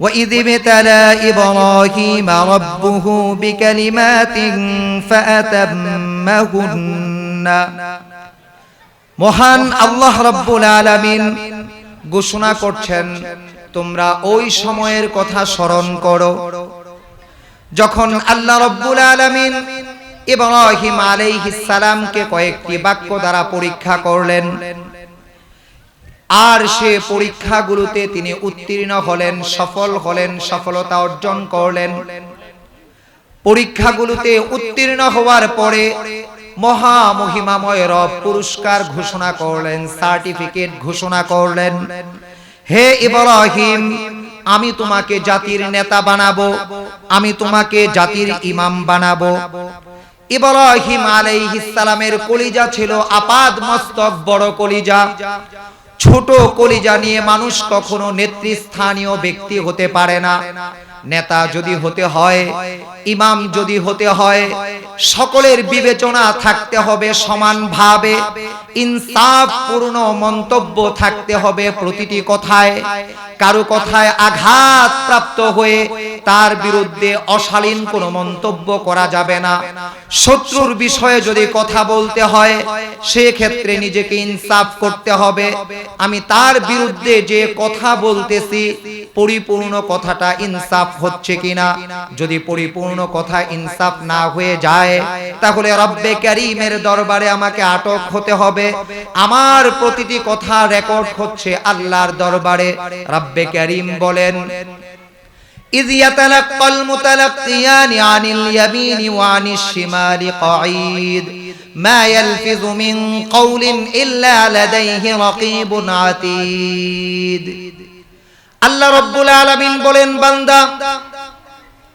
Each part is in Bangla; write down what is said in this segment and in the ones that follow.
وإذ ابتلى إبراهيم ربه بكلمات فأتمهن মহান আল্লাহ রব্বুল আলামিন ঘোষণা করছেন তোমরা ওই সময়ের কথা স্মরণ করো যখন আল্লাহ রব্বুল আলামিন ইব্রাহিম আলাইহিস সালামকে কয়েকটি বাক্য দ্বারা পরীক্ষা করলেন আর সে পরীক্ষাগুলোতে তিনি উত্তীর্ণ হলেন, সফল হলেন, সফলতা অর্জন করলেন। পরীক্ষাগুলোতে উত্তীর্ণ হওয়ার পরে মহা মহিমাময় রব পুরস্কার ঘোষণা করলেন, সার্টিফিকেট ঘোষণা করলেন। হে ইব্রাহিম, আমি তোমাকে জাতির নেতা বানাবো, আমি তোমাকে জাতির ইমাম বানাবো। ইব্রাহিম সালামের কলিজা ছিল আপাদ মস্তক, বড় কলিজা। ছোট কলিজা নিয়ে মানুষ কখনো নেতৃস্থানীয় ব্যক্তি হতে পারে না। নেতা যদি হতে হয়, ইমাম যদি হতে হয়, সকলের বিবেচনা থাকতে হবে সমানভাবে। ইনসাফ পূর্ণ মন্তব্য থাকতে হবে প্রতিটি কথায়। কারও কথায় আঘাত প্রাপ্ত হয়ে তার বিরুদ্ধে অশালীন কোনো মন্তব্য করা যাবে না। শত্রুর বিষয়ে যদি কথা বলতে হয় সে ক্ষেত্রে নিজেকে ইনসাফ করতে হবে। আমি তার বিরুদ্ধে যে কথা বলতেছি, পরিপূর্ণ কথাটা ইনসাফ হচ্ছে কিনা যদি পরিপূর্ণ কথা ইনসাফ না হয়ে যায় তাহলে রব্বে করিমের দরবারে আমাকে আটক হতে হবে আমার প্রতিটি কথা রেকর্ড হচ্ছে আল্লাহর দরবারে রব্বে করিম বলেন إذ يتلقى المتلقيان عن اليمين وعن الشمال قعيد ما يلفظ من قول إلا لديه رقيب عتيد আল্লাহ রব্বুল আলামিন বলেন, বান্দা,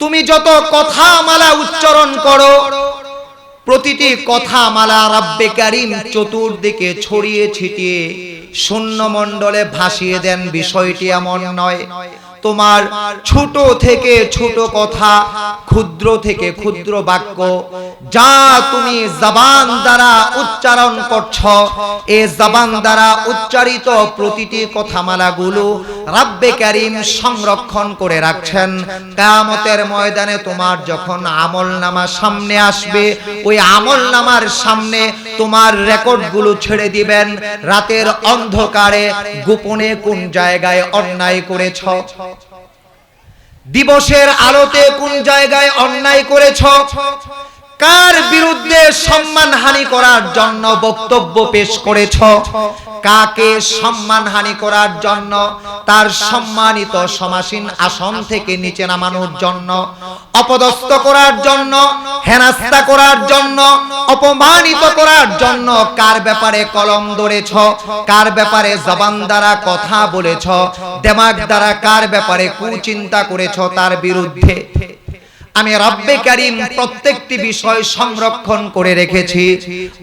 তুমি যত কথা মালা উচ্চারণ করো, প্রতিটি কথা মালা রাব্বে কারিম চতুর্দিকে ছড়িয়ে ছিটিয়ে শূন্য মণ্ডলে ভাসিয়ে দেন, বিষয়টি এমন নয়। তোমার ছোট থেকে ছোট কথা, ক্ষুদ্র থেকে ক্ষুদ্র বাক্য, যা তুমি জবান দ্বারা উচ্চারণ করছ, এ জবান দ্বারা উচ্চারিত প্রতিটি কথামালাগুলো রাব্বে কারিম সংরক্ষণ করে রাখছেন। কামতের ময়দানে তোমার যখন আমল নামা সামনে আসবে, ওই আমল নামার সামনে তোমার রেকর্ডগুলো ছেড়ে দিবেন। রাতের অন্ধকারে গোপনে কোন জায়গায় অন্যায় করেছ? দিবসের আলোতে কোন জায়গায় অন্যায় করেছ? কার বিরুদ্ধে সম্মানহানি করার জন্য বক্তব্য পেশ করেছ? কাকে সম্মানহানি করার জন্য? তার সম্মানিত সমাসীন আসন থেকে নিচে নামানোর জন্য, অপদস্থ করার জন্য হেনাস্তা করার জন্য, অপমানিত করার জন্য কার ব্যাপারে কলম ধরেছ? কার ব্যাপারে জবান দ্বারা কথা বলেছ? দেমাগ দ্বারা কার ব্যাপারে কুচিন্তা করেছ? তার বিরুদ্ধে। আমি রব্বে কারিম প্রত্যেকটি বিষয় সংরক্ষণ করে রেখেছি।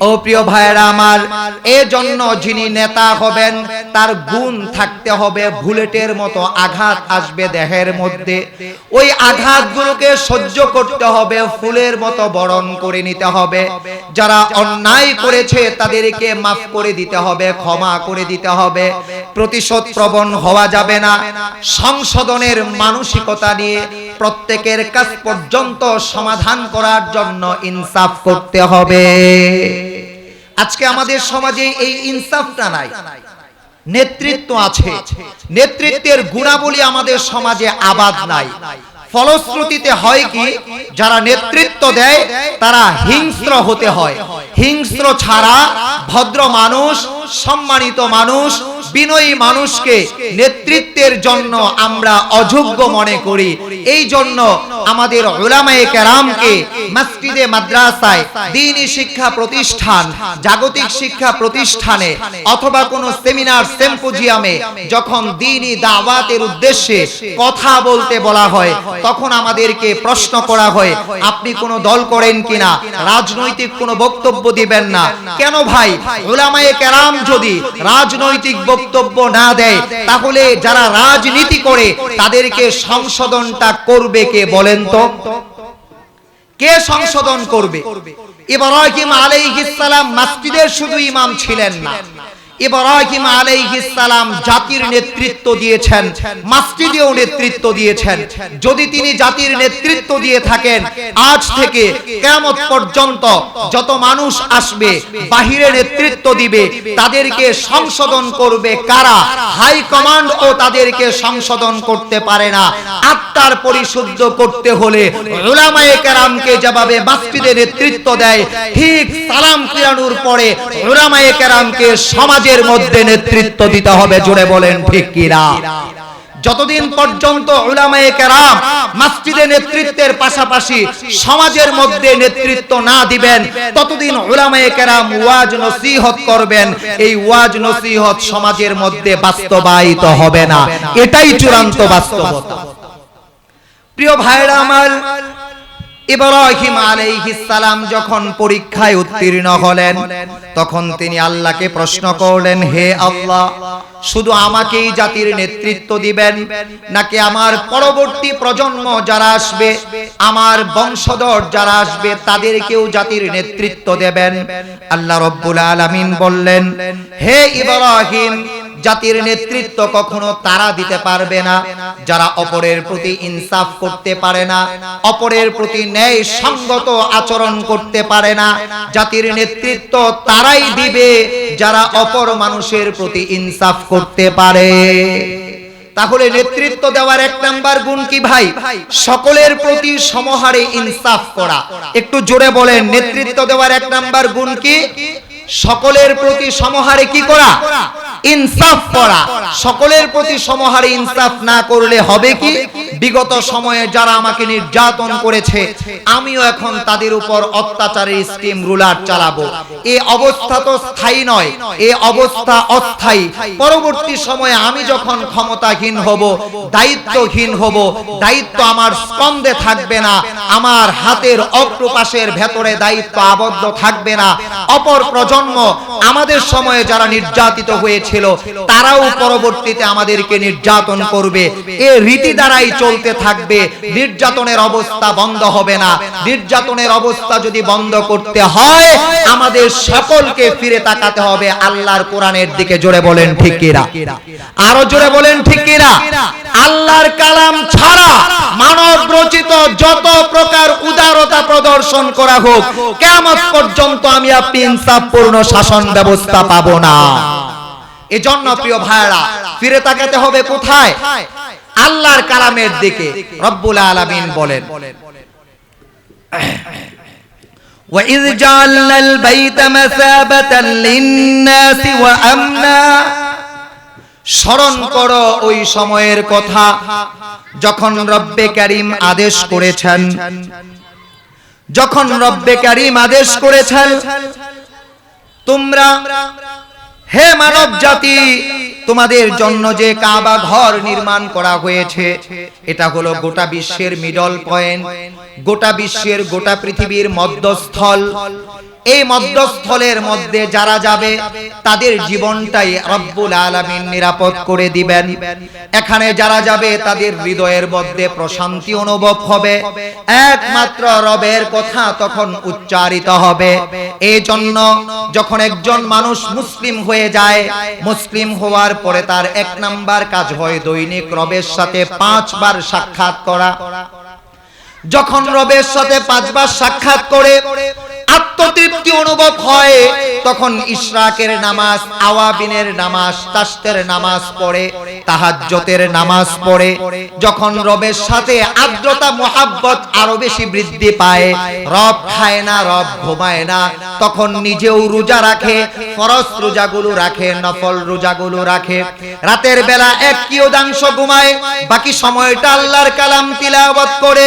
ও প্রিয় ভাইয়েরা আমার, এজন্য যিনি নেতা হবেন, তার গুণ থাকতে হবে, বুলেটের মতো আঘাত আসবে দেহের মধ্যে। ওই আঘাতগুলোকে সহ্য করতে হবে, ফুলের মতো বরণ করে নিতে হবে। যারা অন্যায় করেছে, তাদেরকে মাফ করে দিতে হবে, ক্ষমা করে দিতে হবে। প্রতিশোধ প্রবণ হওয়া যাবে না। সংশোধনের মানসিকতা নিয়ে প্রত্যেকের কাছ পর্যন্ত সমাধান করার জন্য ইনসাফ করতে হবে। আজকে আমাদের সমাজে এই ইনসাফটা নাই। নেতৃত্ব আছে। নেতৃত্বের গুণাবলী আমাদের সমাজে আবাদ নাই। ফলশ্রুতিতে হয় কি, যারা নেতৃত্ব দেয়, তারা হিংস্র হতে হয়। হিংস্র ছাড়া ভদ্র মানুষ সম্মানিত মানুষ, বিনয়ী মানুষকে নেতৃত্বের জন্য আমরা অযোগ্য মনে করি। এই জন্য আমাদের ওলামায়ে কেরামকে মসজিদে, মাদ্রাসায়, দিনী শিক্ষা প্রতিষ্ঠান, জাগতিক শিক্ষা প্রতিষ্ঠানে অথবা কোনো সেমিনার, সেম্পোজিয়ামে যখন দিনী দাওয়াতের উদ্দেশ্যে কথা বলতে বলা হয়, তখন আমাদেরকে প্রশ্ন করা হয়, আপনি কোনো দল করেন কিনা? রাজনৈতিক কোনো বক্তব্য দিবেন না। কেন ভাই? ওলামায়ে কেরাম যদি রাজনৈতিক বক্তব্য না দেয়, তাহলে যারা রাজনীতি করে, তাদেরকে সংশোধনটা করবে কে বলেন তো? কে সংশোধন করবে? ইব্রাহিম আলাইহিস সালাম মসজিদের শুধু ইমাম ছিলেন না। ইব্রাহিম আলাইহিস জাতির নেতৃত্ব দিয়েছেন, মাসজিদেও নেতৃত্ব দিয়েছেন। যদি তিনি জাতির নেতৃত্ব দিয়ে থাকেন, আজ থেকে কিয়ামত পর্যন্ত যত মানুষ আসবে, বাহিরে নেতৃত্ব দিবে, তাদেরকে সংশোধন করবে কারা? হাই কমান্ড ও তাদেরকে সংশোধন করতে পারে না। আত্মার পরিশুদ্ধ করতে হলে উলামায়ে কেরামকে যেভাবে মাসজিদে নেতৃত্ব দেয়, ঠিক সালাম ফিরানোর পরে উলামায়ে কেরামকে সমাজের মধ্যে নেতৃত্ব দিতে হবে, জোরে বলেন, ঠিক যতদিন পর্যন্ত উলামায়ে কেরাম মসজিদে নেতৃত্বের পাশাপাশি সমাজের মধ্যে নেতৃত্ব না দিবেন, ততদিন উলামায়ে কেরাম ওয়াজ নসিহত করবেন। এই ওয়াজ নসিহত সমাজের মধ্যে বাস্তবায়িত হবে না। এটাই চূড়ান্ত বাস্তবতা। প্রিয় ভাইরা আমার ইব্রাহিম সালাম যখন পরীক্ষায় উত্তীর্ণ হলেন, তখন তিনি আল্লাহকে প্রশ্ন করলেন, হে আল্লাহ, শুধু আমাকেই জাতির নেতৃত্ব দিবেন, নাকি আমার পরবর্তী প্রজন্ম যারা আসবে, আমার বংশধর যারা আসবে, তাদেরকেও জাতির নেতৃত্ব দেবেন? আল্লাহ রব্বুল আলামিন বললেন, হে ইব্রাহিম জাতির নেতৃত্ব কখনো তারা দিতে পারবে না। যারা অপরের প্রতি ইনসাফ করতে পারে না, অপরের প্রতি ন্যায় সঙ্গত আচরণ করতে পারে না, জাতির নেতৃত্ব তারাই দিবে, যারা অপর মানুষের প্রতি ইনসাফ করতে পারে। তাহলে নেতৃত্ব দেওয়ার এক নাম্বার গুণ কি ভাই? সকলের প্রতি সমহারে ইনসাফ করা। একটু জোরে বলেন, নেতৃত্ব দেওয়ার এক নাম্বার গুণ কি? সকলের প্রতি সমহারে কি করা? ইনসাফ করা। সকলের প্রতি সমহারে ইনসাফ না করলে হবে কি? বিগত সময়ে যারা আমাকে নির্যাতন করেছে, আমিও এখন তাদের উপর অত্যাচারের স্টিম রুলার চালাবো। এই অবস্থা তো স্থায়ী নয় এই অবস্থা অস্থায়ী। পরবর্তী সময়ে আমি যখন ক্ষমতাহীন হব, দায়িত্বহীন হব, দায়িত্ব আমার স্কন্ধে থাকবে না, আমার হাতের অক্টোপাসের ভেতরে দায়িত্ব আবদ্ধ থাকবে না, অপর প্রজন্ম আমাদের সময়ে যারা নির্যাতিত হয়েছিল, তারাও পরবর্তীতে আমাদেরকে নির্যাতন করবে। এ রীতি দ্বারাই চলতে থাকবে। নির্যাতনের অবস্থা বন্ধ হবে না। নির্যাতনের অবস্থা যদি বন্ধ করতে হয়, আমাদের সকলকে ফিরে তাকাতে হবে আল্লাহর কোরআনের দিকে। জোরে বলেন, ঠিক কিনা আরও জোরে বলেন, ঠিক কিনা আল্লাহর কালাম ছাড়া মানব রচিত যত প্রকার উদারতা প্রদর্শন করা হোক কেমন পর্যন্ত আমি আপনি ইনসাফপূর্ণ শাসন ব্যবস্থা পাবো না এজন্য প্রিয় ভাইরা ফিরে তাকাতে হবে কোথায় আল্লাহর কালামের দিকে রব্বুল আলামিন বলেন وإذ جعلنا البيت مثابة للناس وأمنا স্মরণ করো ওই সময়ের কথা যখন রব্বে কারিম আদেশ করেছেন যখন রব্বে কারিম আদেশ করেছেন তোমরা, হে মানব জাতি তোমাদের জন্য যে কাবা ঘর নির্মাণ করা হয়েছে, এটা হলো গোটা বিশ্বের মিডল পয়েন্ট গোটা বিশ্বের গোটা পৃথিবীর মধ্যস্থল। এই মধ্যস্থলের মধ্যে যারা যাবে, তাদের জীবনটাই রব্বুল আলামিন নিরাপদ করে দিবেন। এখানে যারা যাবে, তাদের হৃদয়ের মধ্যে প্রশান্তি অনুভব হবে। একমাত্র রবের কথা তখন উচ্চারিত হবে। এই জন্য যখন একজন মানুষ মুসলিম হয়ে যায়, মুসলিম হওয়ার পরে তার এক নাম্বার কাজ হয় দৈনিক রবের সাথে পাঁচবার সাক্ষাৎ করা। যখন রবের সাথে পাঁচবার সাক্ষাৎ করে আত্মতৃপ্তি অনুভব হয়, তখন ইশরাকের নামাজ, আওয়াবিনের নামাজ তাস্তের নামাজ পড়ে, তাহাজ্জতের নামাজ পড়ে, যখন রবের সাথে আর্দ্রতা, মোহাব্বত আরও বেশি বৃদ্ধি পায়, রব খায় না, রব ঘুমায় না, তখন নিজেও রোজা রাখে, ফরজ রোজাগুলো রাখে, নফল রোজাগুলো রাখে। রাতের বেলা এক কিয়দাংশ ঘুমায়, বাকি সময়টা আল্লাহর কালাম তিলাওয়াত করে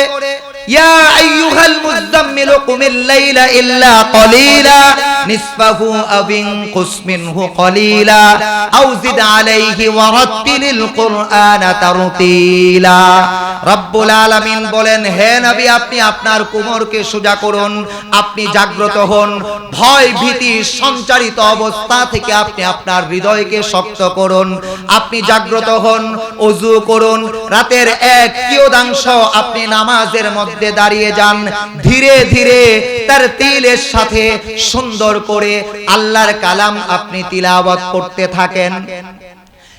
يا أيها المزمل قم الليل إلا قليلا. নিসফাহু আবিন কুসমিনহু কলিলা, আও জিদ আলাইহি ওয়া রাত্তিলিল কুরআনা তারতিলা। রব্বুল আলামিন বলেন, হে নবী, আপনি আপনার কোমরকে সোজা করুন, আপনি জাগ্রত হন, ভয় ভীতি সঞ্চারিত অবস্থা থেকে আপনি আপনার হৃদয়কে শক্ত করুন, আপনি জাগ্রত হন ওযু করুন, রাতের এক কিয়দাংশ আপনি নামাজের মধ্যে দাঁড়িয়ে যান, ধীরে ধীরে তার তিলের সাথে সুন্দর করে আল্লাহর কালাম আপনি তিলাওয়াত করতে থাকেন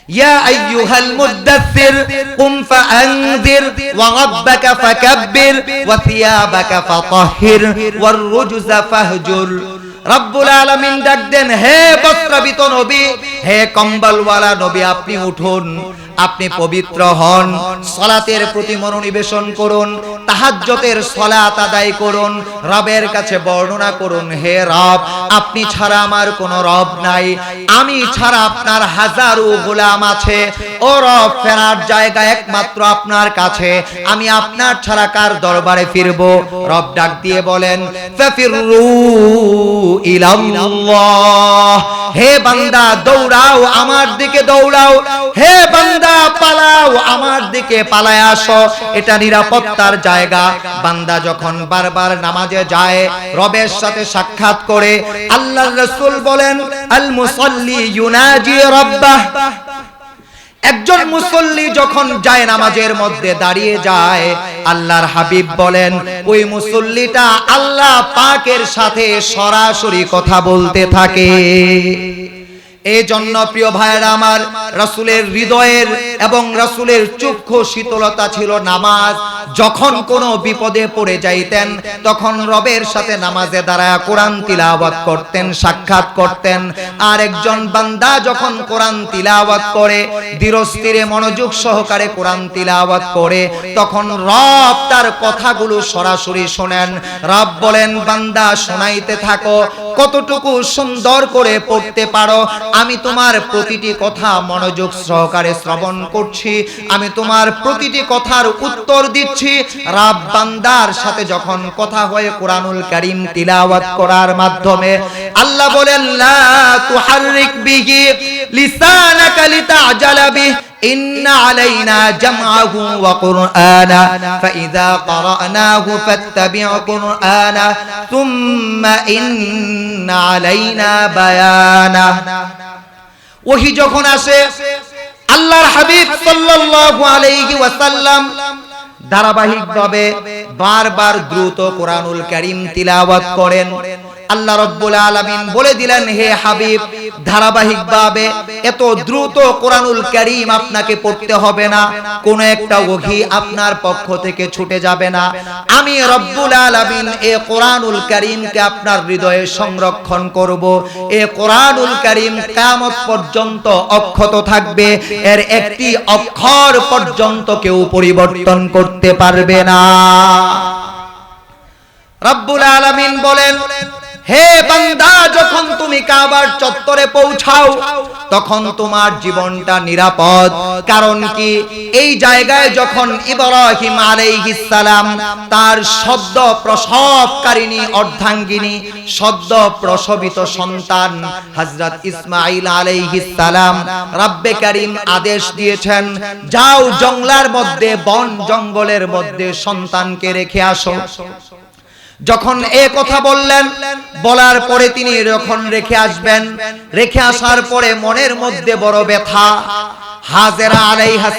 يا أيها المدثر قم فأنذر وربك فكبر وثيابك فطهر والرجز فاهجر রব্বুল আলামিন ডাক দেন, হে বস্ত্রাবিত নবী, হে কম্বলওয়ালা নবী, আপনি উঠুন, আপনি পবিত্র হন, সলাতের প্রতি মনোনিবেশন করুন তাহাজ্জতের সলাত আদায় করুন, রবের কাছে বর্ণনা করুন, হে রব, আপনি ছাড়া আমার কোনো রব নাই, আমি ছাড়া আপনার হাজারো গোলাম আছে ও রব ফেরার জায়গা একমাত্র আপনার কাছে। আমি আপনার ছাড়া কার দরবারে ফিরব? রব ডাক দিয়ে বলেন হে বান্দা, দৌড়াও আমার দিকে, দৌড়াও। হে বান্দা, পালাও আমার দিকে, পালায় আসো। এটা নিরাপত্তার জায়গা। বান্দা যখন বারবার নামাজে যায়, রবের সাথে সাক্ষাৎ করে, আল্লাহর রাসূল বলেন, আল মুসাল্লি ইউনাজি রাব্বাহ। একজন মুসল্লি যখন যায় নামাজের মধ্যে দাঁড়িয়ে যায় আল্লাহর হাবিব বলেন ওই মুসল্লিটা আল্লাহ পাকের সাথে সরাসরি কথা বলতে থাকে। এই জন্য প্রিয় ভাইয়েরা আমার রাসূলের হৃদয়ের এবং রাসূলের চক্ষু শীতলতা ছিল নামাজ। যখন কোনো বিপদে পড়ে যাইতেন, তখন রবের সাথে নামাজে দাঁড়ায় কোরআন তিলাওয়াত করতেন, সাক্ষাৎ করতেন। আর একজন বান্দা যখন কোরআন তিলাওয়াত করে, ধীরস্থিরে মনোযোগ সহকারে কোরআন তিলাওয়াত করে, তখন রব তার কথাগুলো সরাসরি শোনেন। রব বলেন, বান্দা, শোনাইতে থাকো। কতটুকু সুন্দর করে পড়তে পারো। আমি তোমার প্রতিটি কথা মনোযোগ সহকারে শ্রবণ করছি আমি তোমার প্রতিটি কথার উত্তর দিচ্ছি রাব বান্দার সাথে যখন কথা হয়ে কোরআনুল কারীম তিলাওয়াত করার মাধ্যমে আল্লাহ বলেন লা তুহাররিক বিহি লিসানাকা লিতাজালা বিহি إن علينا جمعه وقرآنا فإذا قرأناه فاتبع قرآنا ثم إن علينا بيانا ওহি যখন আসে, আল্লাহর হাবিব সাল্লাল্লাহু আলাইহি ওয়াসাল্লাম ধারাবাহিকভাবে বারবার দ্রুত কোরআনুল কারীম তিলাওয়াত করেন। আল্লাহ রব্বুল আলামিন বলে দিলেন, হে হাবিব, ধারাবাহিকভাবে এত দ্রুত কোরআনুল কারীম আপনাকে পড়তে হবে না। কোন একটা ওহি আপনার পক্ষ থেকে ছুটে যাবে না। আমি রব্বুল আলামিন এ কোরআনুল কারীমকে আপনার হৃদয়ে সংরক্ষণ করব। এ কোরআনুল কারীম কিয়ামত পর্যন্ত অক্ষত থাকবে। এর একটি অক্ষর পর্যন্ত কেউ পরিবর্তন করতে পারবে না। রব্বুল আলামিন বলেন হে বান্দা, যখন তুমি কাবার চত্বরে পৌঁছাও, তখন তোমার জীবনটা নিরাপদ। কারণ কি? এই জায়গায় যখন ইব্রাহিম আলাইহিস সালাম তার সদ্য প্রসবকারিণী, অর্ধাঙ্গিনী, সদ্য প্রসবিত সন্তান হযরত ইসমাঈল আলাইহিস সালাম রাব্বে কারীম আদেশ দিয়েছেন, যাও জঙ্গলার মধ্যে, বন জঙ্গলের মধ্যে সন্তানকে রেখে আসো। যখন এ কথা বললেন, বলার পরে তিনি যখন রেখে আসবেন, রেখে আসার পরে মনের মধ্যে বড় ব্যথা। হাজেরা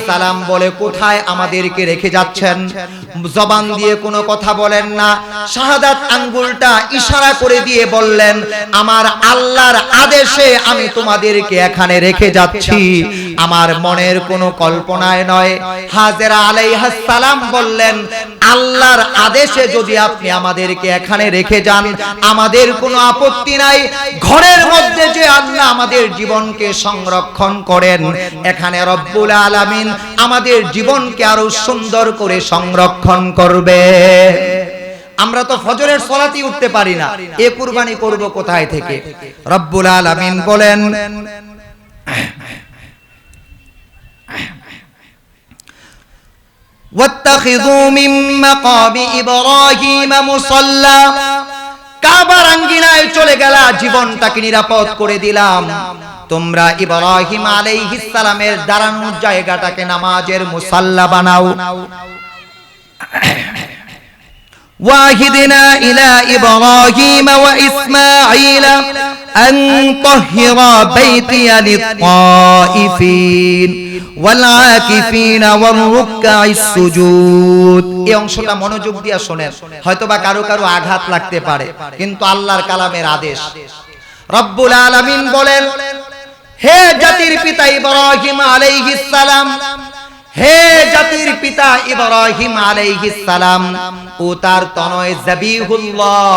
সালাম বলে, কোথায় আমাদেরকে রেখে যাচ্ছেন? জবান দিয়ে কোনো কথা বলেন না। শাহাদাত আঙ্গুলটা ইশারা করে দিয়ে বললেন, আমার আল্লাহর আদেশে আমি তোমাদেরকে এখানে রেখে যাচ্ছি। আমার মনের কোনো কল্পনায় নয়। হাজেরা সালাম বললেন, আল্লাহর আদেশে যদি আপনি আমাদেরকে এখানে রেখে যান, আমাদের কোনো আপত্তি নাই। ঘরের মধ্যে যে আল্লাহ আমাদের জীবনকে সংরক্ষণ করেন, এখানে রব্বুল আলামিন আমাদের জীবনকে আরো সুন্দর করে সংরক্ষণ করবে আমরা তো ফজরের সলাতি উঠতে পারি না এ কুরবানি করব কোথায় থেকে রব্বুল আলামিন বলেন واتخذوا من مقام إبراهيم مصلى কাবার আঙ্গিনায় চলে গেলা জীবনটাকে নিরাপদ করে দিলাম তোমরা ইব্রাহিম আলাইহিস সালামের দাঁড়ানোর জায়গাটাকে নামাজের মুসাল্লা বানাও واهدنا إلى إبراهيم وإسماعيل أن طهر بيتي للطائفين والعاكفين والركع السجود এই অংশটা মনোযোগ দিয়ে শোনেন হয়তোবা কারো কারো আঘাত লাগতে পারে কিন্তু আল্লাহর কালামের আদেশ রব্বুল আলামিন বলেন হে জাতির পিতা ইব্রাহিম আলাইহিস সালাম, হে জাতির পিতা ইব্রাহিম আলাইহিস সালাম ও তার তনয় জাবিহুল্লাহ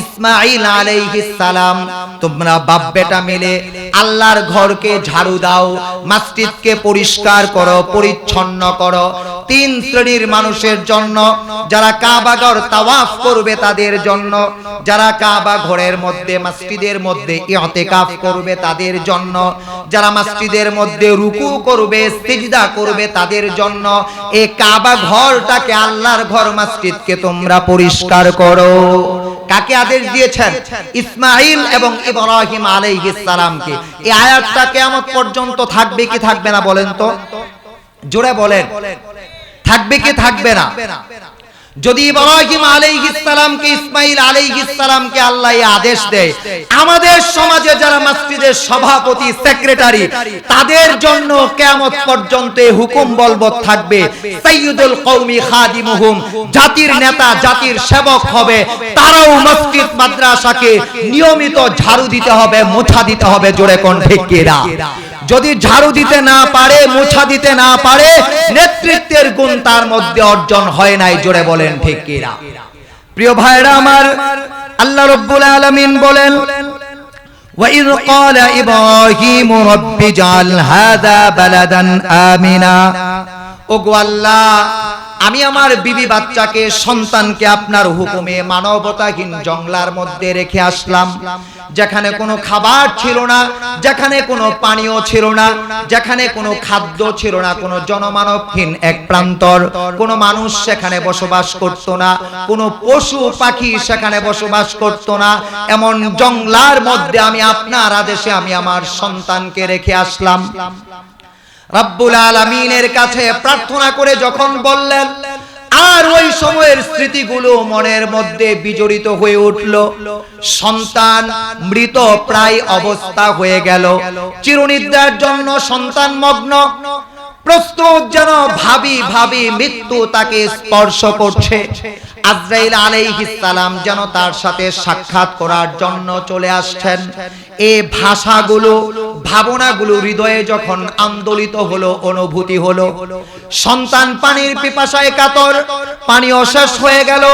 ইসমাঈল আলাইহিস সালাম, তোমরা বাপ বেটা মিলে আল্লাহর ঘরকে ঝাড়ু দাও, মসজিদকে পরিষ্কার করো, পরিচ্ছন্ন করো তিন শ্রেণির মানুষের জন্য, যারা কাবা ঘর তাওয়াফ করবে তাদের জন্য, যারা কাবা ঘরের মধ্যে, মসজিদের মধ্যে ইতিকাফ করবে তাদের জন্য, যারা মসজিদের মধ্যে রুকু করবে, সিজদা করবে তাদের জন্য এই কাবা ঘরটাকে আল্লাহর ঘর মসজিদকে তোমরা পরিষ্কার করো। কাকে আদেশ দিয়েছেন? ইসমাইল এবং ইব্রাহিম আলাইহিস সালামকে। এই আয়াতটা কিয়ামত পর্যন্ত থাকবে কি থাকবে না বলেন তো? জোরে বলেন। থাকবে কি থাকবে না। যদি ইব্রাহিম আলাইহিস সালামকে ইসমাইল আলাইহিস সালামকে আল্লাহ এই আদেশ দেয় আমাদের সমাজে যারা মসজিদের সভাপতি সেক্রেটারি তাদের জন্য কিয়ামত পর্যন্ত এই হুকুম বলবৎ থাকবে সাইয়্যিদুল কওমি খাদিমুহুম জাতির নেতা জাতির সেবক হবে তারাও মসজিদ মাদ্রাসাকে নিয়মিত ঝাড়ু দিতে হবে মোছা দিতে হবে জোরে কোন ঠিক কিনা? যদি ঝাড়ু দিতে না পারে মোছা দিতে না পারে নেতৃত্বের গুণ তার মধ্যে অর্জন হয় নাই জোরে বলেন ঠিক কিনা প্রিয় ভাইরা আমার আল্লাহ রব্বুল আলামিন বলেন وإذ قال إبراهيم رب اجعل هذا بلدا آمنا ওগো আল্লাহ আমি আমার বিবি বাচ্চাকে, সন্তানকে আপনার হুকুমে মানবতাহীন জঙ্গলার মধ্যে রেখে আসলাম। যেখানে কোনো খাবার ছিল না, যেখানে কোনো পানীয় ছিল না, যেখানে কোনো খাদ্য ছিল না, কোনো জনমানবহীন এক প্রান্তর। কোনো মানুষ সেখানে বসবাস করত না, কোনো পশু পাখি সেখানে বসবাস করত না। এমন জঙ্গলার মধ্যে আমি আপনার আদেশে আমি আমার সন্তানকে রেখে আসলাম। রব্বুল আলমিনের কাছে প্রার্থনা করে যখন বললেন, আর ওই সময়ের স্মৃতিগুলো মনের মধ্যে বিজড়িত হয়ে উঠল। সন্তান মৃত প্রায় অবস্থা হয়ে গেল। চিরনিদ্রার জন্য সন্তান মগ্ন প্রস্তুত যেন ভাবি ভাবি মৃত্যু তাকে স্পর্শ করছে। আজরাইল আলাইহিস সালাম যেন তার সাথে সাক্ষাৎ করার জন্য চলে আসছেন। এই ভাষাগুলো, ভাবনাগুলো হৃদয়ে যখন আন্দোলিত হলো, অনুভূতি হলো। সন্তান পানির পিপাসায় কাতর পানি অশেষ হয়ে গেল।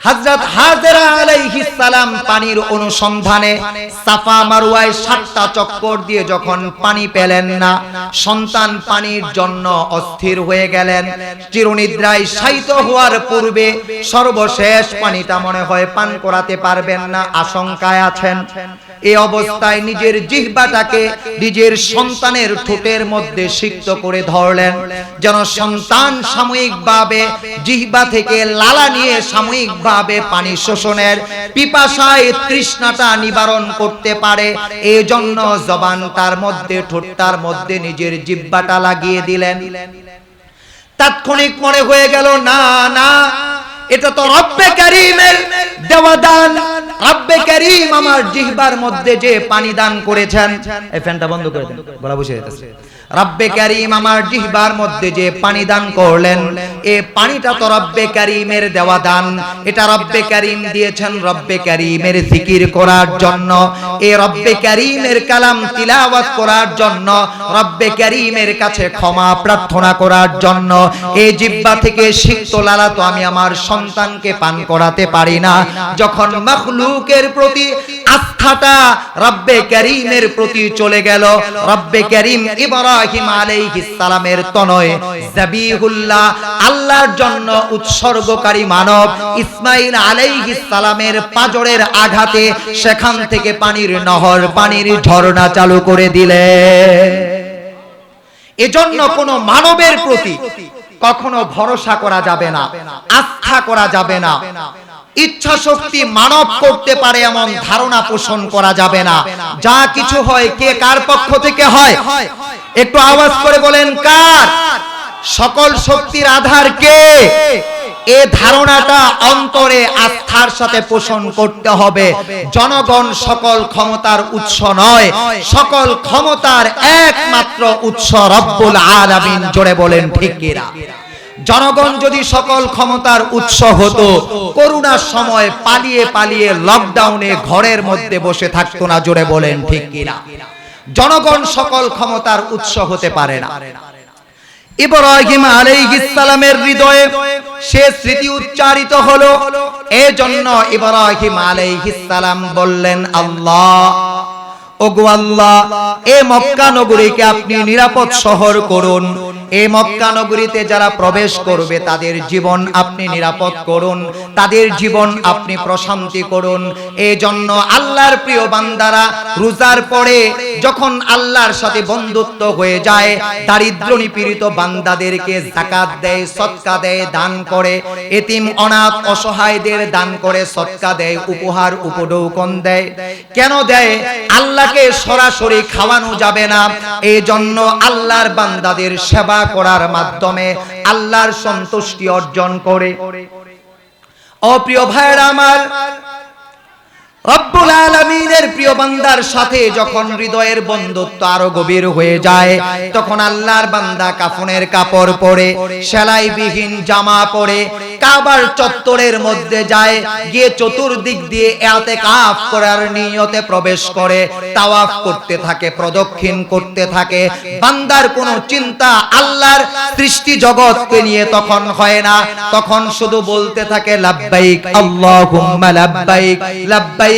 হযরত হাজরা আলাইহিস সালাম পানির অনুসন্ধানে সাফা মারওয়ায় সাতটা চক্কর দিয়ে যখন পানি পেলেন না, সন্তান পানির জন্য অস্থির হয়ে গেলেন। চিরনিদ্রায় শায়িত হওয়ার পূর্বে সর্বশেষ পানিটা মনে হয় পান করাতে পারবেন না, আশঙ্কায় আছেন। এই অবস্থায় নিজের জিহ্বাটাকে নিজের সন্তানের ঠোঁটের মধ্যে সিক্ত করে ধরলেন, যেন সন্তান সাময়িকভাবে জিহ্বা থেকে লালা নিয়ে সাময়িকভাবে পানি শোষণের পিপাসায় তৃষ্ণাটা নিবারণ করতে পারে। এই জন্য জবান তার মধ্যে ঠোঁটটার মধ্যে, নিজের জিহ্বাটা লাগিয়ে দিলেন। তাৎক্ষণিক মনে হয়ে গেল, না না, এটা তো রব্বে করিমের দেওয়া দান রব্বে করিম আমার জিহ্বার মধ্যে যে পানি দান করেছেন। এই ফ্যানটা বন্ধ করে দেন, গলা বসে যেতেছে রব্বে করিম আমার জিহ্বার মধ্যে যে পানি দান করলেন, এ পানিটা তো রব্বে করিমের দেওয়া দান। এটা রব্বে করিম দিয়েছেন রব্বে করিমের জিকির করার জন্য। এ রব্বে করিমের কালাম তিলাওয়াত করার জন্য, রব্বে করিমের কাছে ক্ষমা প্রার্থনা করার জন্য। এই জিব্বা থেকে সিক্ত লালা তো আমি আমার সন্তানকে পান করাতে পারি না। যখন মখলুকের প্রতি আস্থাটা রব্বে করিমের প্রতি চলে গেল, রব্বে করিম ইব্রাহিম আলাইহিস সালামের তনয়। জাবিহুল্লাহ, আল্লাহর জন্য উৎসর্গকারী মানব ইসমাইল আলাইহিস সালামের পাজরের আঘাতে সেখান থেকে পানির নহর, পানির ঝর্ণা চালু করে দিলে। এজন্য কোন মানবের প্রতি কখনো ভরসা করা যাবে না, আস্থা করা যাবে না। ইচ্ছা শক্তি মানব করতে পারে এমন ধারণা পোষণ করা যাবে না। যা কিছু হয়, কে কার পক্ষ থেকে হয়? একটু আওয়াজ করে বলেন, কার? সকল শক্তির আধার কে? এ ধারণাটা অন্তরে আস্থার সাথে পোষণ করতে হবে। জনগণ সকল ক্ষমতার উৎস নয়, সকল ক্ষমতার একমাত্র উৎস রব্বুল আলামিন। জোরে বলেন, ঠিক কিনা? জনগণ যদি সকল ক্ষমতার উৎস হতো করোনার সময় পালিয়ে পালিয়ে লকডাউনে ঘরের মধ্যে বসে থাকতো না, জোরে বলেন ঠিক কিনা? জনগণ সকল ক্ষমতার উৎস হতে পারে না। ইব্রাহিম হৃদয়ে সে স্মৃতি উচ্চারিত হলো, এজন্য ইব্রাহিম আলাইহিস বললেন, আল্লাহ ওগো এ মক্কা নগরীকে আপনি নিরাপদ শহর করুন। এই মক্কা নগরীতে যারা প্রবেশ করবে, তাদের জীবন আপনি নিরাপদ করুন, তাদের জীবন আপনি প্রশান্তি করুন। এই জন্য আল্লাহর প্রিয় বান্দারা, রোজার পরে যখন আল্লাহর সাথে বন্ধুত্ব হয়ে যায়, দারিদ্র নিপীড়িত বান্দাদেরকে জাকাত দেয়, সৎকা দেয়, দান করে। এতিম অনাথ অসহায়দের দান করে, সৎকা দেয়, উপহার উপডৌকন দেয়। কেন দেয়? আল্লাহকে সরাসরি খাওয়ানো যাবে না। এই জন্য আল্লাহর বান্দাদের সেবা করার মাধ্যমে আল্লাহর সন্তুষ্টি অর্জন করে। অপ্রিয় ভাইয়েরা আমার রব্বুল আলামিনের প্রিয় বান্দার সাথে যখন হৃদয়ের বন্ধুত্ব আরও গভীর হয়ে যায়, তখন আল্লাহর বান্দা কাফনের কাপড় পরে, সেলাইবিহীন জামা পরে, কাবার চত্বরের মধ্যে যায়, গিয়ে চতুর্দিক দিয়ে এতে কাফ করার নিয়তে প্রবেশ করে, তাওয়াফ করতে থাকে, প্রদক্ষিণ করতে থাকে। বান্দার কোনো চিন্তা আল্লাহর সৃষ্টি জগৎকে নিয়ে তখন হয় না। তখন শুধু বলতে থাকে, লাব্বাইক, আল্লাহুম্মা লাব্বাইক লাব্বাইক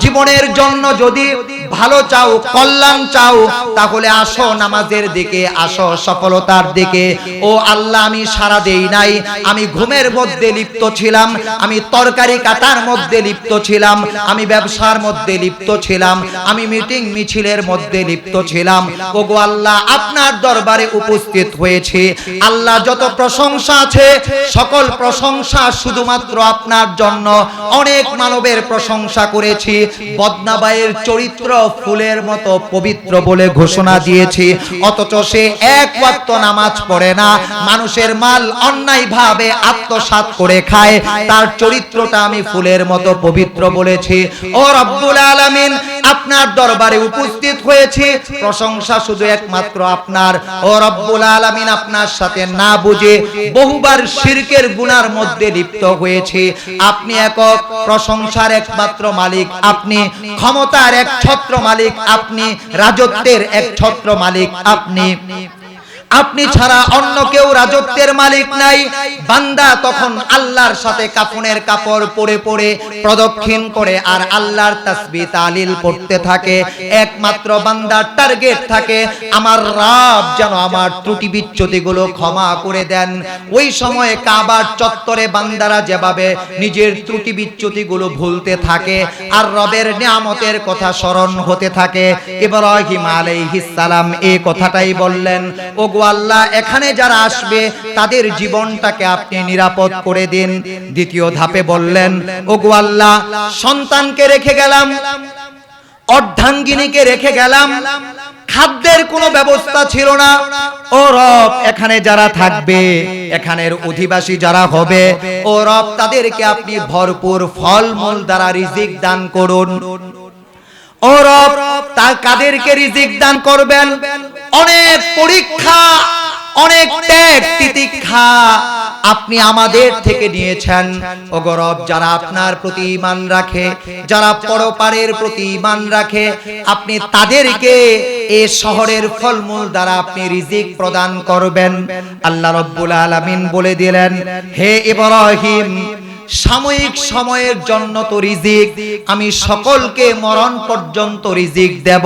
জীবনের জন্য যদি ভালো চাও, কল্যাণ চাও, তাহলে আসো নামাজের দিকে, আসো সফলতার দিকে। ও আল্লাহ, আমি সারা দেই নাই। আমি ঘুমের মধ্যে লিপ্ত ছিলাম, আমি তরকারি কাটার মধ্যে লিপ্ত ছিলাম, আমি ব্যবসার মধ্যে লিপ্ত ছিলাম, আমি মিটিং মিছিলের মধ্যে লিপ্ত ছিলাম। ওগো আল্লাহ, আপনার দরবারে উপস্থিত হয়েছে। আল্লাহ, যত প্রশংসা আছে, সকল প্রশংসা শুধুমাত্র আপনার জন্য। অনেক মানবের প্রশংসা করেছি। বদনাবাইয়ের চরিত্র ফুলের মতো পবিত্র বলে ঘোষণা দিয়েছি। অথচ সে এক ওয়াক্ত নামাজ পড়ে না। মানুষের মাল অন্যায় ভাবে আত্মসাৎ করে খায়। তার চরিত্রটা আমি ফুলের মতো পবিত্র বলেছি। ও রব্বুল আলামিন, আপনার দরবারে উপস্থিত হয়েছি। প্রশংসা শুধু একমাত্র আপনার। ও রব্বুল আলামিন, আপনার সাথে না বুঝে বহুবার শিরকের গুনার মধ্যে লিপ্ত হয়েছে। আপনি একক প্রশংসার একমাত্র মালিক। আপনি ক্ষমতার এক ছত্র মালিক আপনি রাজত্বের এক ছত্র মালিক আপনি আপনি ছাড়া অন্য কেউ রাজত্বের মালিক নাই। বান্দা তখন আল্লাহর সাথে কাফনের কাপড় পরে পরে প্রদক্ষিণ করে আর আল্লাহর তাসবি তালিল পড়তে থাকে। একমাত্র বান্দার টার্গেট থাকে, আমার রব যেন আমার ত্রুটি বিচ্যুতিগুলো ক্ষমা করে দেন। ওই সময়ে কাবার চত্বরে বান্দারা যেভাবে নিজের ত্রুটি বিচ্যুতিগুলো ভুলতে থাকে, আর রবের নিয়ামতের কথা স্মরণ হতে থাকে। ইব্রাহিম আলাইহিস সালাম এই কথাটাই বললেন ওগো আল্লাহ, এখানে যারা আসবে, তাদের জীবনটাকে আপনি নিরাপদ করে দিন। দ্বিতীয় ধাপে বললেন, ওগো আল্লাহ, সন্তানকে রেখে গেলাম, অর্ধাঙ্গিনীকে রেখে গেলাম, খাদ্যের কোনো ব্যবস্থা ছিল না। ও রব, এখানে যারা থাকবে, এখানের অধিবাসী যারা হবে, ও রব, তাদেরকে আপনি ভরপুর ফলমূল দ্বারা রিজিক দান করুন। ও রব তা কাদেরকে রিজিক দান করবেন। অনেক পরীক্ষা, অনেক ত্যাগ, তিতিক্ষা আপনি আমাদের থেকে নিয়েছেন। ও গরব যারা আপনার প্রতি ঈমান রাখে, যারা পরপারের প্রতি ঈমান রাখে, আপনি তাদেরকে এ শহরের ফলমূল দ্বারা আপনি রিজিক প্রদান করবেন। আল্লাহ রব্বুল আলামিন বলে দিলেন, হে ইব্রাহিম সাময়িক সময়ের জন্য তো রিজিক। আমি সকলকে মরণ পর্যন্ত রিজিক দেব।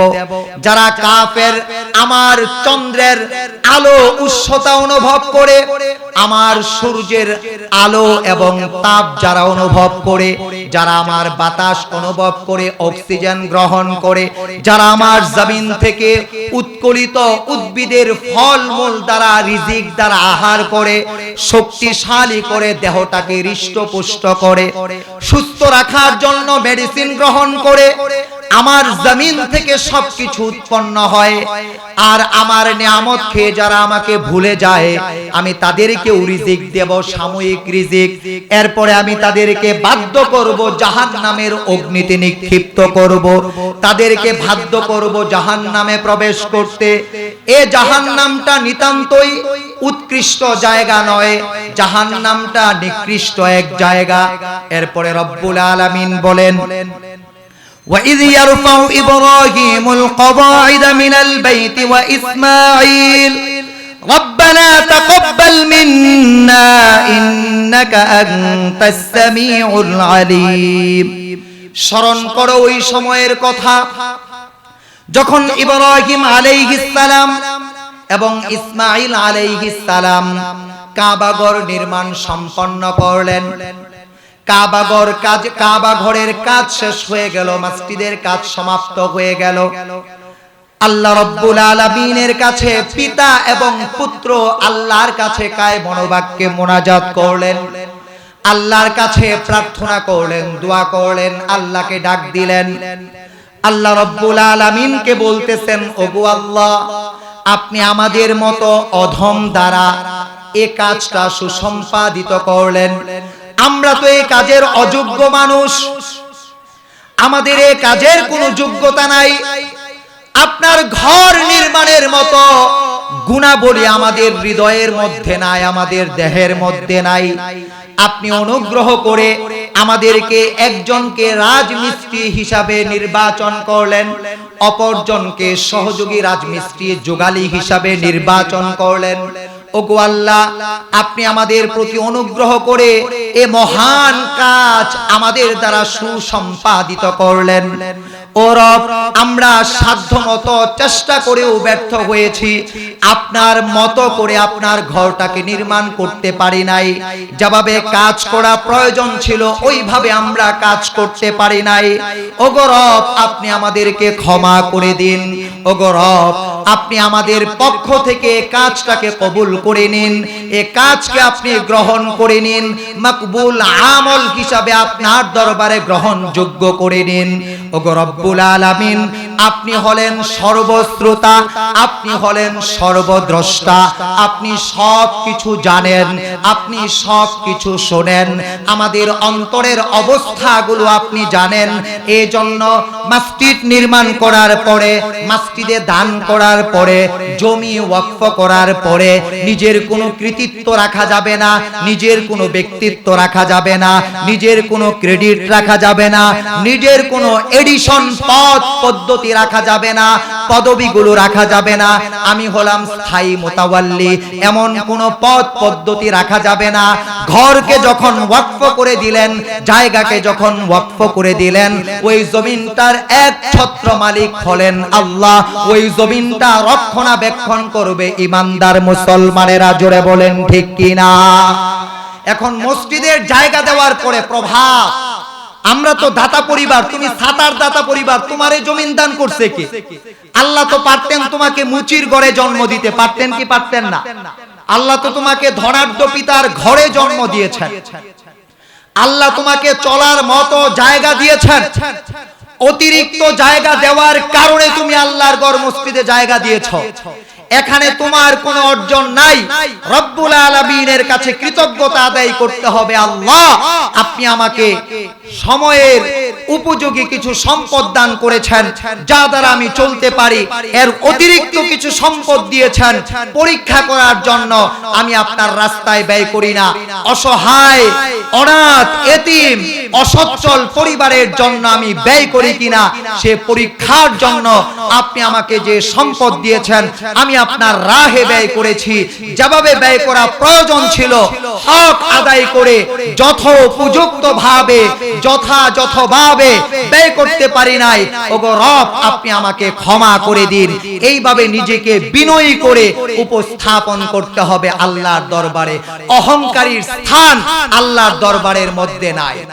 যারা কাফের, আমার চন্দ্রের আলো উষ্ণতা অনুভব করে, আমার সূর্যের আলো এবং তাপ যারা অনুভব করে, যারা আমার বাতাস অনুভব করে, অক্সিজেন গ্রহণ করে, যারা আমার জমিন থেকে উৎকলিত উদ্ভিদের ফলমূল দ্বারা রিজিক দ্বারা আহার করে, শক্তিশালী করে দেহটাকে হৃষ্টপুষ্ট করে, সুস্থ রাখার জন্য মেডিসিন গ্রহণ করে, আমার জমিন থেকে সবকিছু উৎপন্ন হয়। আর আমার নিয়ামত খেয়ে যারা আমাকে ভুলে যায়, আমি তাদেরকে রিজিক দেব, সাময়িক রিজিক। এরপরে আমি তাদেরকে বাধ্য করব জাহান নামের অগ্নিতে নিক্ষিপ্ত করব। তাদেরকে বাধ্য করব জাহান নামে প্রবেশ করতে। এ জাহান নামটা নিতান্তই উৎকৃষ্ট জায়গা নয় জাহান নামটা নিকৃষ্ট এক জায়গা এরপরে রব্বুল আলামিন বলেন وإذ يرفع إبراهيم القواعد من البيت وإسماعيل ربنا تقبل منا إنك أنت السميع العليم স্মরণ করো ওই সময়ের কথা যখন ইব্রাহিম আলাইহিস সালাম এবং ইসমাইল আলাইহিস সালাম কাবাগর নির্মাণ সম্পন্ন করলেন। কাবাগর কাজ কাবা ঘরের কাজ শেষ হয়ে গেল মসজিদের কাজ সমাপ্ত হয়ে গেল। আল্লাহ রব্বুল আলামিনের কাছে পিতা এবং পুত্র আল্লাহর কাছে কায় মনোবাক্যে মোনাজাত করলেন। আল্লাহর কাছে প্রার্থনা করলেন দোয়া করলেন আল্লাহকে ডাক দিলেন। আল্লাহ রব্বুল আলামিনকে বলতেছেন ওগো আল্লাহ আপনি আমাদের মতো অধম দ্বারা এ কাজটা সুসম্পাদিত করলেন। আমরা তো এই কাজের অযোগ্য মানুষ। আমাদের এই কাজের কোনো যোগ্যতা নাই। আপনার ঘর নির্মাণের মতো গুণাবলী আমাদের হৃদয়ের মধ্যে নাই, আমাদের দেহের মধ্যে নাই। আপনি অনুগ্রহ করে আমাদেরকে একজনকে রাজমিস্ত্রি হিসাবে নির্বাচন করলেন, অপরজনকে সহযোগী রাজমিস্ত্রি যোগালী হিসাবে নির্বাচন করলেন। ওগো আল্লাহ, আপনি আমাদের প্রতি অনুগ্রহ করে এ মহান কাজ আমাদের দ্বারা সুসম্পাদিত করলেন। ও আমরা সাধ্যমতো চেষ্টা করেও ব্যর্থ হয়েছি। আপনার মতো করে আপনার ঘরটাকে নির্মাণ করতে পারি নাই। যেভাবে কাজ করা প্রয়োজন ছিল, ওইভাবে আমরা কাজ করতে পারি নাই। ওগো রব, আপনি আমাদেরকে ক্ষমা করে দিন। ওগো আপনি আমাদের পক্ষ থেকে কাজটাকে কবুল করে নিন, এ কাজকে আপনি গ্রহণ করে নিন, মকবুল আমল হিসাবে আপনার দরবারে গ্রহণযোগ্য করে নিন। ওগো রব্বুল আলামিন, আপনি হলেন সর্বশ্রোতা, আপনি হলেন সর্বদ্রষ্টা, আপনি সব কিছু জানেন, আপনি সব কিছু শোনেন, আমাদের অন্তরের অবস্থাগুলো আপনি জানেন। এই জন্য মসজিদ নির্মাণ করার পরে, মসজিদে দান করার পরে, জমি ওয়াকফ করার পরে নিজের কোনো কৃতিত্ব রাখা যাবে না, নিজের কোনো ব্যক্তিত্ব রাখা যাবে না, নিজের কোনো ক্রেডিট রাখা যাবে না, নিজের কোনো এডিশন পদ, পদ্ধতি রাখা যাবে না, পদবিগুলো রাখা যাবে না, আমি হলাম স্থায়ী মোতাওয়াল্লি, এমন কোন পদ, পদ্ধতি রাখা যাবে না। ঘরকে যখন ওয়াকফ করে দিলেন, জায়গাকে যখন ওয়াকফ করে দিলেন, ওই জমিনটার এক ছত্র মালিক হলেন আল্লাহ, ওই জমিনটা রক্ষণাবেক্ষণ করবে ইমানদার মুসলমানেরা জোরে বলেন, ঠিক কিনা? এখন মসজিদের জায়গা দেওয়ার পরে প্রভাব। আমরা তো দাতা পরিবার, তুমি সাতার দাতা পরিবার, তোমার জমিন দান করছে কে? আল্লাহ তো পারতেন তোমাকে মুচির গড়ে জন্ম দিতে, পারতেন কি পারতেন না? আল্লাহ তো তোমাকে ধনাঢ্য পিতার ঘরে জন্ম দিয়েছেন। আল্লাহ তোমাকে চলার মতো জায়গা দিয়েছেন। অতিরিক্ত জায়গা দেওয়ার কারণে তুমি আল্লাহর গড় মসজিদে জায়গা দিয়েছ। এখানে তোমার কোনো অর্জন নাই। রব্বুল আলামিনের কাছে কৃতজ্ঞতা আদায় করতে হবে আল্লাহ। আপনি আমাকে সময়ের উপযোগী কিছু সম্পদ দান করেছেন, যা দ্বারা আমি চলতে পারি। এর অতিরিক্ত কিছু সম্পদ দিয়েছেন পরীক্ষা করার জন্য। আমি আপনার রাস্তায় ব্যয় করি না। অসহায়, অনাথ, এতিম, অসচ্ছল পরিবারের জন্য আমি ব্যয় করি কিনা, সে পরীক্ষার জন্য আপনি আমাকে যে সম্পদ দিয়েছেন, আমি আপনার রাহে ব্যয় করেছি। যেভাবে ব্যয় করা প্রয়োজন ছিল। হক আদায় করে যথোপযুক্ত ভাবে যথাযথভাবে ব্যয় করতে পারি নাই। ওগো রব আপনি আমাকে ক্ষমা করে দিন। এইভাবে নিজেকে বিনয়ী করে উপস্থাপন করতে হবে আল্লাহর দরবারে। অহংকারীর স্থান আল্লাহর দরবারের মধ্যে নাই।